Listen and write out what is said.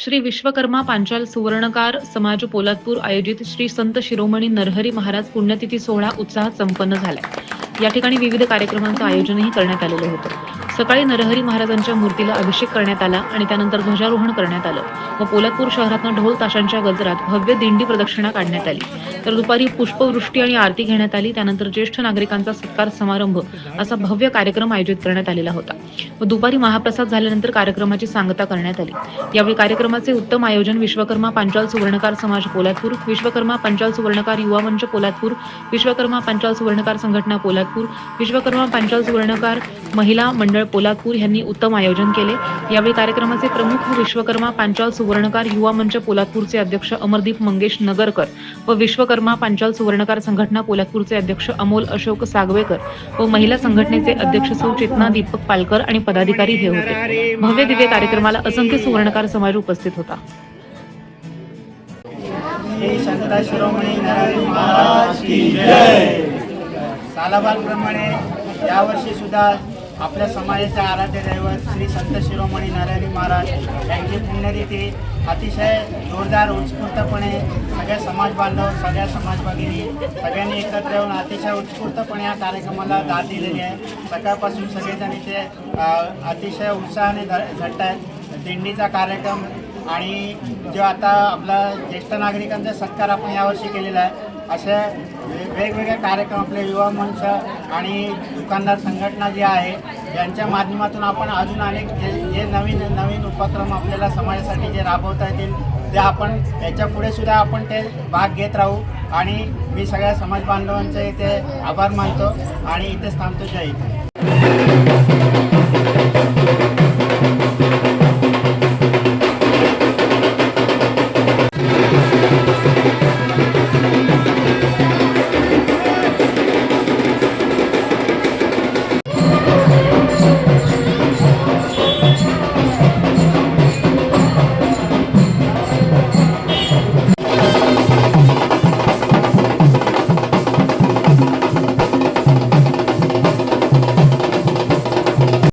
श्री विश्वकर्मा पांचाल सुवर्णकार समाज पोलादपूर आयोजित श्री संत शिरोमणी नरहरी महाराज पुण्यतिथी सोहळा उत्साहात संपन्न झालाय. या ठिकाणी विविध कार्यक्रमांचं आयोजनही करण्यात आलेलं होतं. सकाळी नरहरी महाराजांच्या मूर्तीला अभिषेक करण्यात आला आणि त्यानंतर ध्वजारोहण करण्यात आलं व पोलादपूर शहरातनं ढोल ताशांच्या गजरात भव्य दिंडी प्रदक्षिणा काढण्यात आली. तर दुपारी पुष्पवृष्टी आणि आरती घेण्यात आली. त्यानंतर ज्येष्ठ नागरिकांचा सत्कार समारंभ असा भव्य कार्यक्रम आयोजित करण्यात आलेला होता. व दुपारी महाप्रसाद झाल्यानंतर कार्यक्रमाची सांगता करण्यात आली. यावेळी कार्यक्रमाचे उत्तम आयोजन विश्वकर्मा पांचाल सुवर्णकार समाज पोलादपूर विश्वकर्मा पांचाल सुवर्णकार युवा मंच पोलादपूर विश्वकर्मा पांचाल सुवर्णकार संघटना पोलादपूर विश्वकर्मा पांचाल सुवर्णकार महिला मंडळ पोलादपूर यांनी उत्तम आयोजन केले. यावेळी कार्यक्रमाचे प्रमुख विश्वकर्मा पांचाल सुवर्णकार युवा मंच पोलादपूरचे अध्यक्ष अमरदीप मंगेश नगरकर व विश्वकर्मा पांचाल सुवर्णकार संघटना पोलादपूरचे अध्यक्ष अमोल अशोक सागवेकर व महिला संघटनेचे अध्यक्ष सौ चेतना दीपक पालकर आणि पदाधिकारी हे होते. भव्य दिव्य कार्यक्रमाला असंख्य सुवर्णकार समाज उपस्थित होता. शिरोमणी महाराज की जय! सालाबादप्रमाणे यावर्षी सुद्धा आपल्या समाजाचे आराध्य दैवत श्री संत शिरोमणी नारायणी महाराज यांची पुण्यतिथी अतिशय जोरदार उत्स्फूर्तपणे सगळ्या समाज बांधव सगळ्या समाज भगिनी सगळ्यांनी एकत्र येऊन अतिशय उत्स्फूर्तपणे या कार्यक्रमाला दाद दिलेली आहे. सकाळपासून सगळेजण इथे अतिशय उत्साहाने झटत आहेत दिंडीचा कार्यक्रम आणि जो आता आपला ज्येष्ठ नागरिकांचा सत्कार आपण यावर्षी केलेला आहे. असे वेगवेगळे कार्यक्रम आपले युवा मंच आणि दुकानदार संघटना जी आहे यांच्या माध्यमातून आपण अजून अनेक जे जे नवीन नवीन उपक्रम आपल्याला समाजासाठी जे राबवता येतील ते आपण याच्यापुढे सुद्धा आपण ते भाग घेत राहू. आणि मी सगळ्या समाज बांधवांचे इथे आभार मानतो आणि इथेच थांबतो. जय